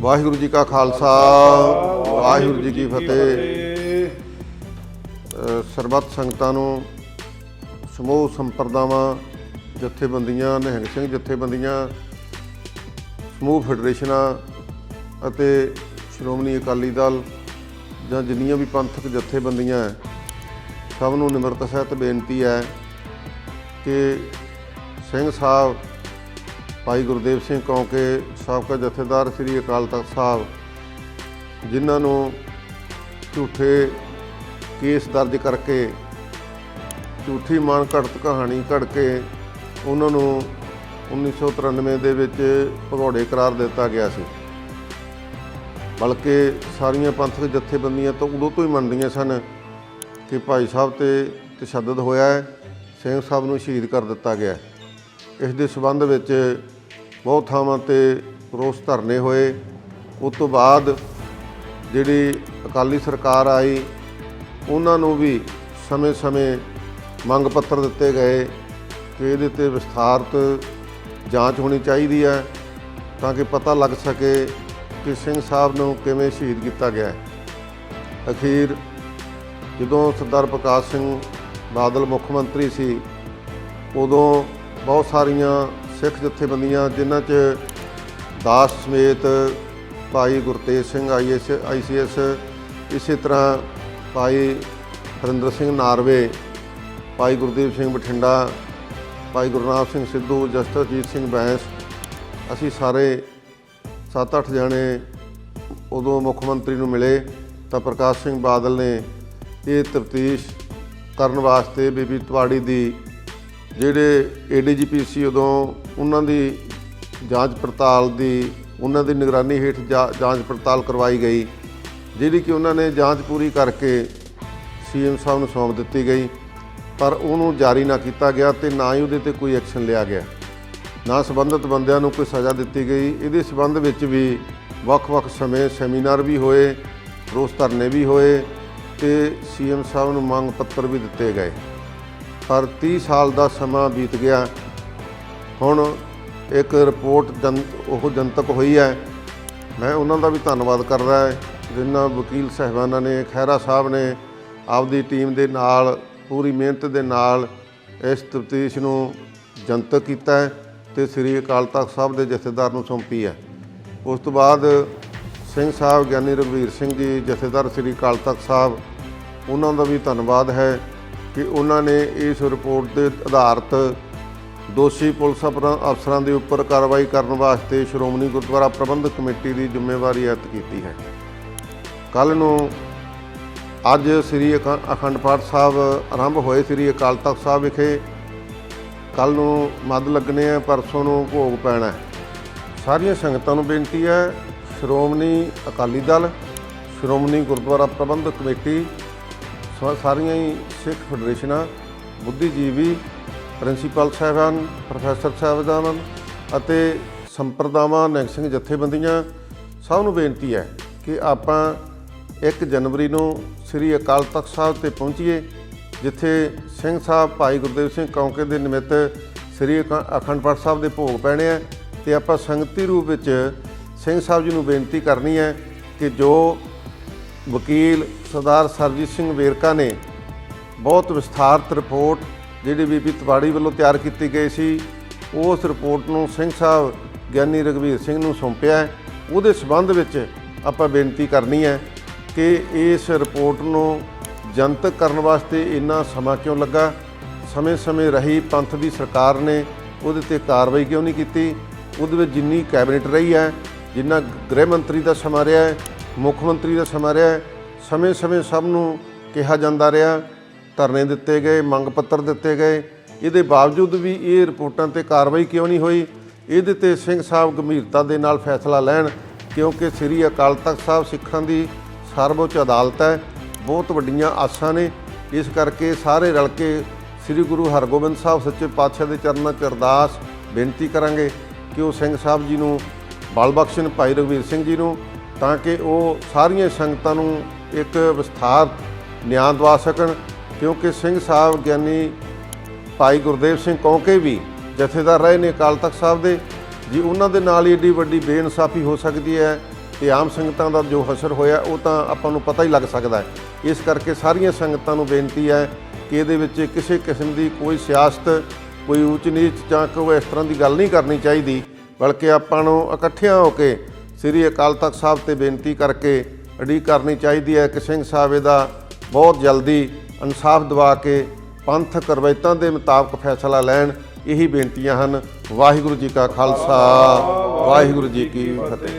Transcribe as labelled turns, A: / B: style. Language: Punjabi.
A: ਵਾਹਿਗੁਰੂ ਜੀ ਕਾ ਖਾਲਸਾ, ਵਾਹਿਗੁਰੂ ਜੀ ਕੀ ਫਤਿਹ। ਸਰਬੱਤ ਸੰਗਤਾਂ ਨੂੰ ਸਮੂਹ ਸੰਪਰਦਾਵਾਂ, ਜਥੇਬੰਦੀਆਂ, ਨਿਹੰਗ ਸਿੰਘ ਜਥੇਬੰਦੀਆਂ, ਸਮੂਹ ਫੈਡਰੇਸ਼ਨਾਂ ਅਤੇ ਸ਼੍ਰੋਮਣੀ ਅਕਾਲੀ ਦਲ ਜਾਂ ਜਿੰਨੀਆਂ ਵੀ ਪੰਥਕ ਜਥੇਬੰਦੀਆਂ ਸਭ ਨੂੰ ਨਿਮਰਤਾ ਸਹਿਤ ਬੇਨਤੀ ਹੈ ਕਿ ਸਿੰਘ ਸਾਹਿਬ ਭਾਈ ਗੁਰਦੇਵ ਸਿੰਘ ਕੌਂਕੇ, ਸਾਬਕਾ ਜਥੇਦਾਰ ਸ੍ਰੀ ਅਕਾਲ ਤਖਤ ਸਾਹਿਬ, ਜਿਨ੍ਹਾਂ ਨੂੰ ਝੂਠੇ ਕੇਸ ਦਰਜ ਕਰਕੇ, ਝੂਠੀ ਮਾਨ ਘੜਤ ਕਹਾਣੀ ਘੜ ਕੇ ਉਹਨਾਂ ਨੂੰ 1993 ਦੇ ਵਿੱਚ ਭਗੌੜੇ ਕਰਾਰ ਦਿੱਤਾ ਗਿਆ ਸੀ। ਬਲਕਿ ਸਾਰੀਆਂ ਪੰਥਕ ਜਥੇਬੰਦੀਆਂ ਤਾਂ ਉਦੋਂ ਤੋਂ ਹੀ ਮੰਨਦੀਆਂ ਸਨ ਕਿ ਭਾਈ ਸਾਹਿਬ ਤੇ ਤਸ਼ੱਦਦ ਹੋਇਆ ਹੈ, ਸਿੰਘ ਸਾਹਿਬ ਨੂੰ ਸ਼ਹੀਦ ਕਰ ਦਿੱਤਾ ਗਿਆ ਇਸ ਦੇ ਸਬੰਧ ਵਿੱਚ ਬਹੁਤ ਥਾਵਾਂ ਤੇ ਰੋਸ ਧਰਨੇ ਹੋਏ। ਉਸ ਤੋਂ ਬਾਅਦ ਜਿਹੜੀ ਅਕਾਲੀ ਸਰਕਾਰ ਆਈ, ਉਹਨਾਂ ਨੂੰ ਵੀ ਸਮੇਂ-ਸਮੇਂ ਮੰਗ ਪੱਤਰ ਦਿੱਤੇ ਗਏ ਕਿ ਇਹਦੇ ਤੇ ਵਿਸਥਾਰਤ ਜਾਂਚ ਹੋਣੀ ਚਾਹੀਦੀ ਹੈ ਤਾਂ ਕਿ ਪਤਾ ਲੱਗ ਸਕੇ ਕਿ ਸਿੰਘ ਸਾਹਿਬ ਨੂੰ ਕਿਵੇਂ ਸ਼ਹੀਦ ਕੀਤਾ ਗਿਆ ਹੈ। ਅਖੀਰ ਜਦੋਂ ਸਰਦਾਰ ਪ੍ਰਕਾਸ਼ ਸਿੰਘ ਬਾਦਲ ਮੁੱਖ ਮੰਤਰੀ ਸੀ, ਉਦੋਂ ਬਹੁਤ ਸਾਰੀਆਂ ਸਿੱਖ ਜਥੇਬੰਦੀਆਂ ਜਿਨ੍ਹਾਂ 'ਚ ਦਾਸ ਸਮੇਤ ਭਾਈ ਗੁਰਤੇਜ ਸਿੰਘ ਆਈਐਸ ਆਈਸੀਐਸ ਇਸੇ ਤਰ੍ਹਾਂ ਭਾਈ ਹਰਿੰਦਰ ਸਿੰਘ ਨਾਰਵੇ, ਭਾਈ ਗੁਰਦੀਪ ਸਿੰਘ ਬਠਿੰਡਾ, ਭਾਈ ਗੁਰਨਾਮ ਸਿੰਘ ਸਿੱਧੂ ਜਸਟਰਜੀਤ ਸਿੰਘ ਬੈਂਸ, ਅਸੀਂ ਸਾਰੇ 7-8 ਜਣੇ ਉਦੋਂ ਮੁੱਖ ਮੰਤਰੀ ਨੂੰ ਮਿਲੇ ਤਾਂ ਪ੍ਰਕਾਸ਼ ਸਿੰਘ ਬਾਦਲ ਨੇ ਇਹ ਤਰਤੀਸ਼ ਕਰਨ ਵਾਸਤੇ ਬੀਬੀ ਤਵਾੜੀ ਦੀ ਜਿਹੜੇ ਏਡੀਜੀਪੀ ਸੀ ਉਦੋਂ ਉਹਨਾਂ ਦੀ ਜਾਂਚ ਪੜਤਾਲ ਦੀ, ਉਹਨਾਂ ਦੀ ਨਿਗਰਾਨੀ ਹੇਠ ਜਾ- ਜਾਂਚ ਪੜਤਾਲ ਕਰਵਾਈ ਗਈ, ਜਿਹੜੀ ਕਿ ਉਹਨਾਂ ਨੇ ਜਾਂਚ ਪੂਰੀ ਕਰਕੇ ਸੀਐਮ ਸਾਹਿਬ ਨੂੰ ਸੌਂਪ ਦਿੱਤੀ ਗਈ, ਪਰ ਉਹਨੂੰ ਜਾਰੀ ਨਾ ਕੀਤਾ ਗਿਆ ਤੇ ਨਾ ਹੀ ਉਹਦੇ ਤੇ ਕੋਈ ਐਕਸ਼ਨ ਲਿਆ ਗਿਆ। ਨਾ ਸੰਬੰਧਿਤ ਬੰਦਿਆਂ ਨੂੰ ਕੋਈ ਸਜ਼ਾ ਦਿੱਤੀ ਗਈ। ਇਹਦੇ ਸਬੰਧ ਵਿੱਚ ਵੀ ਵੱਖ-ਵੱਖ ਸਮੇਂ ਸੈਮੀਨਾਰ ਵੀ ਹੋਏ, ਰੋਸ ਧਰਨੇ ਵੀ ਹੋਏ ਤੇ ਸੀਐਮ ਸਾਹਿਬ ਨੂੰ ਮੰਗ ਪੱਤਰ ਵੀ ਦਿੱਤੇ ਗਏ। ਪਰ 30 ਸਾਲ ਦਾ ਸਮਾਂ ਬੀਤ ਗਿਆ। ਹੁਣ ਇੱਕ ਰਿਪੋਰਟ ਜਨ, ਉਹ ਜਨਤਕ ਹੋਈ ਹੈ। ਮੈਂ ਉਹਨਾਂ ਦਾ ਵੀ ਧੰਨਵਾਦ ਕਰਦਾ ਹੈ ਜਿਨ੍ਹਾਂ ਵਕੀਲ ਸਹਿਬਾਨਾਂ ਨੇ, ਖਹਿਰਾ ਸਾਹਿਬ ਨੇ ਆਪਦੀ ਟੀਮ ਦੇ ਨਾਲ, ਪੂਰੀ ਮਿਹਨਤ ਦੇ ਨਾਲ ਇਸ ਤਫਤੀਸ਼ ਨੂੰ ਜਨਤਕ ਕੀਤਾ ਹੈ ਤੇ ਸ੍ਰੀ ਅਕਾਲ ਤਖਤ ਸਾਹਿਬ ਦੇ ਜਥੇਦਾਰ ਨੂੰ ਸੌਂਪੀ ਹੈ। ਉਸ ਤੋਂ ਬਾਅਦ ਸਿੰਘ ਸਾਹਿਬ ਗਿਆਨੀ ਰਘਵੀਰ ਸਿੰਘ ਜੀ, ਜਥੇਦਾਰ ਸ੍ਰੀ ਅਕਾਲ ਤਖਤ ਸਾਹਿਬ, ਉਹਨਾਂ ਦਾ ਵੀ ਧੰਨਵਾਦ ਹੈ। ਕਿ ਉਹਨਾਂ ਨੇ ਇਸ ਰਿਪੋਰਟ ਦੇ ਆਧਾਰਤ ਦੋਸ਼ੀ ਪੁਲਿਸ ਅਫਰ- ਅਫਸਰਾਂ ਦੇ ਉੱਪਰ ਕਾਰਵਾਈ ਕਰਨ ਵਾਸਤੇ ਸ਼੍ਰੋਮਣੀ ਗੁਰਦੁਆਰਾ ਪ੍ਰਬੰਧਕ ਕਮੇਟੀ ਦੀ ਜ਼ਿੰਮੇਵਾਰੀ ਅਤ ਕੀਤੀ ਹੈ। ਕੱਲ ਨੂੰ ਅੱਜ ਸ੍ਰੀ ਅਖੰ- ਅਖੰਡ ਪਾਠ ਸਾਹਿਬ ਆਰੰਭ ਹੋਏ ਸ੍ਰੀ ਅਕਾਲ ਤਖਤ ਸਾਹਿਬ ਵਿਖੇ। ਕੱਲ ਨੂੰ ਮੱਧ ਲੱਗਣੇ ਆ, ਪਰਸੋਂ ਨੂੰ ਭੋਗ ਪੈਣਾ ਸਾਰੀਆਂ ਸੰਗਤਾਂ ਨੂੰ ਬੇਨਤੀ ਹੈ, ਸ਼੍ਰੋਮਣੀ ਅਕਾਲੀ ਦਲ, ਸ਼੍ਰੋਮਣੀ ਗੁਰਦੁਆਰਾ ਪ੍ਰਬੰਧਕ ਕਮੇਟੀ ਸਾਰੀਆਂ ਹੀ ਸਿੱਖ ਫੈਡਰੇਸ਼ਨਾਂ, ਬੁੱਧੀਜੀਵੀ ਪ੍ਰਿੰਸੀਪਲ ਸਾਹਿਬਾਨ, ਪ੍ਰੋਫੈਸਰ ਸਾਹਿਬਾਨ ਅਤੇ ਸੰਪਰਦਾਵਾਂ ਨਿਹੰਗ ਸਿੰਘ ਜਥੇਬੰਦੀਆਂ, ਸਭ ਨੂੰ ਬੇਨਤੀ ਹੈ ਕਿ ਆਪਾਂ 1 ਜਨਵਰੀ ਨੂੰ ਸ੍ਰੀ ਅਕਾਲ ਤਖਤ ਸਾਹਿਬ ਤੇ ਪਹੁੰਚੀਏ, ਜਿੱਥੇ ਸਿੰਘ ਸਾਹਿਬ ਭਾਈ ਗੁਰਦੇਵ ਸਿੰਘ ਕੌਂਕੇ ਦੇ ਨਿਮਿਤ ਸ੍ਰੀ ਅਕਾ- ਅਖੰਡ ਪਾਠ ਸਾਹਿਬ ਦੇ ਭੋਗ ਪੈਣੇ ਆ, ਤੇ ਆਪਾਂ ਸੰਗਤੀ ਰੂਪ ਵਿੱਚ ਸਿੰਘ ਸਾਹਿਬ ਜੀ ਨੂੰ ਬੇਨਤੀ ਕਰਨੀ ਹੈ ਕਿ ਜੋ ਵਕੀਲ ਸਰਦਾਰ ਸਰਜੀਤ ਸਿੰਘ ਵੇਰਕਾ ਨੇ ਬਹੁਤ ਵਿਸਥਾਰਤ ਰਿਪੋਰਟ ਜਿਹੜੀ ਬੀਬੀ ਤਿਵਾੜੀ ਵੱਲੋਂ ਤਿਆਰ ਕੀਤੀ ਗਈ ਸੀ, ਉਸ ਰਿਪੋਰਟ ਨੂੰ ਸਿੰਘ ਸਾਹਿਬ ਗਿਆਨੀ ਰਘਵੀਰ ਸਿੰਘ ਨੂੰ ਸੌਂਪਿਆ ਹੈ। ਉਹਦੇ ਸਬੰਧ ਵਿੱਚ ਆਪਾਂ ਬੇਨਤੀ ਕਰਨੀ ਹੈ ਕਿ ਇਸ ਰਿਪੋਰਟ ਨੂੰ ਜਨਤਕ ਕਰਨ ਵਾਸਤੇ ਇੰਨਾ ਸਮਾਂ ਕਿਉਂ ਲੱਗਾ ਸਮੇਂ-ਸਮੇਂ ਰਹੀ ਪੰਥ ਦੀ ਸਰਕਾਰ ਨੇ ਉਹਦੇ ਤੇ ਕਾਰਵਾਈ ਕਿਉਂ ਨਹੀਂ ਕੀਤੀ ਉਹਦੇ ਵਿੱਚ ਜਿੰਨੀ ਕੈਬਨਿਟ ਰਹੀ ਹੈ, ਜਿੰਨਾ ਗ੍ਰਹਿ ਮੰਤਰੀ ਦਾ ਸਮਾਂ ਰਿਹਾ ਹੈ ਮੁੱਖ ਮੰਤਰੀ ਦਾ ਸਮਾਂ ਰਿਹਾ। ਸਮੇਂ-ਸਮੇਂ ਸਭ ਨੂੰ ਕਿਹਾ ਜਾਂਦਾ ਰਿਹਾ। ਧਰਨੇ ਦਿੱਤੇ ਗਏ, ਮੰਗ ਪੱਤਰ ਦਿੱਤੇ ਗਏ। ਇਹਦੇ ਬਾਵਜੂਦ ਵੀ ਇਹ ਰਿਪੋਰਟਾਂ ਤੇ ਕਾਰਵਾਈ ਕਿਉਂ ਨਹੀਂ ਹੋਈ? ਇਹਦੇ ਤੇ ਸਿੰਘ ਸਾਹਿਬ ਗੰਭੀਰਤਾ ਦੇ ਨਾਲ ਫੈਸਲਾ ਲੈਣ, ਕਿਉਂਕਿ ਸ੍ਰੀ ਅਕਾਲ ਤਖਤ ਸਾਹਿਬ ਸਿੱਖਾਂ ਦੀ ਸਰਵਉੱਚ ਅਦਾਲਤ ਹੈ। ਬਹੁਤ ਵੱਡੀਆਂ ਆਸਾਂ ਨੇ। ਇਸ ਕਰਕੇ ਸਾਰੇ ਰਲ ਕੇ ਸ੍ਰੀ ਗੁਰੂ ਹਰਗੋਬਿੰਦ ਸਾਹਿਬ ਸੱਚੇ ਪਾਤਸ਼ਾਹ ਦੇ ਚਰਨਾਂ 'ਚ ਅਰਦਾਸ ਬੇਨਤੀ ਕਰਾਂਗੇ ਕਿ ਉਹ ਸਿੰਘ ਸਾਹਿਬ ਜੀ ਨੂੰ, ਬਲ ਬਖਸ਼ਣ ਭਾਈ ਰਘਵੀਰ ਸਿੰਘ ਜੀ ਨੂੰ ਤਾਂ ਕਿ ਉਹ ਸਾਰੀਆਂ ਸੰਗਤਾਂ ਨੂੰ ਇੱਕ ਵਿਸਥਾਰ ਨਿਆਂ ਦਵਾ ਸਕਣ, ਕਿਉਂਕਿ ਸਿੰਘ ਸਾਹਿਬ ਗਿਆਨੀ ਭਾਈ ਗੁਰਦੇਵ ਸਿੰਘ ਕੌਂਕੇ ਵੀ ਜਥੇਦਾਰ ਰਹੇ ਨੇ ਅਕਾਲ ਤਖਤ ਸਾਹਿਬ ਦੇ। ਜੀ, ਉਹਨਾਂ ਦੇ ਨਾਲ ਹੀ ਏਡੀ ਵੱਡੀ ਬੇਇਨਸਾਫੀ ਹੋ ਸਕਦੀ ਹੈ ਤੇ ਆਮ ਸੰਗਤਾਂ ਦਾ ਜੋ ਹਸ਼ਰ ਹੋਇਆ, ਉਹ ਤਾਂ ਆਪਾਂ ਨੂੰ ਪਤਾ ਹੀ ਲੱਗ ਸਕਦਾ ਹੈ। ਇਸ ਕਰਕੇ ਸਾਰੀਆਂ ਸੰਗਤਾਂ ਨੂੰ ਬੇਨਤੀ ਹੈ ਕਿ ਇਹਦੇ ਵਿੱਚ ਕਿਸੇ ਕਿਸਮ ਦੀ ਕੋਈ ਸਿਆਸਤ, ਕੋਈ ਉੱਚ ਨੀਚ ਜਾਂ ਕੋਈ ਇਸ ਤਰ੍ਹਾਂ ਦੀ ਗੱਲ ਨਹੀਂ ਕਰਨੀ ਚਾਹੀਦੀ, ਬਲਕਿ ਆਪਾਂ ਨੂੰ ਇਕੱਠਿਆਂ ਹੋ ਕੇ ਸ੍ਰੀ ਅਕਾਲ ਤਖਤ ਸਾਹਿਬ ਤੇ ਬੇਨਤੀ ਕਰਕੇ ਅੜੀ ਕਰਨੀ ਚਾਹੀਦੀ ਹੈ ਕਿ ਸਿੰਘ ਸਾਹਿਬ ਇਹਦਾ ਬਹੁਤ ਜਲਦੀ ਇਨਸਾਫ ਦਿਵਾ ਕੇ ਪੰਥਕ ਰਵਾਇਤਾਂ ਦੇ ਮੁਤਾਬਕ ਫੈਸਲਾ ਲੈਣ, ਇਹੀ ਬੇਨਤੀਆਂ ਹਨ। ਵਾਹਿਗੁਰੂ ਜੀ ਕਾ ਖਾਲਸਾ, ਵਾਹਿਗੁਰੂ ਜੀ ਕੀ ਫਤਿਹ।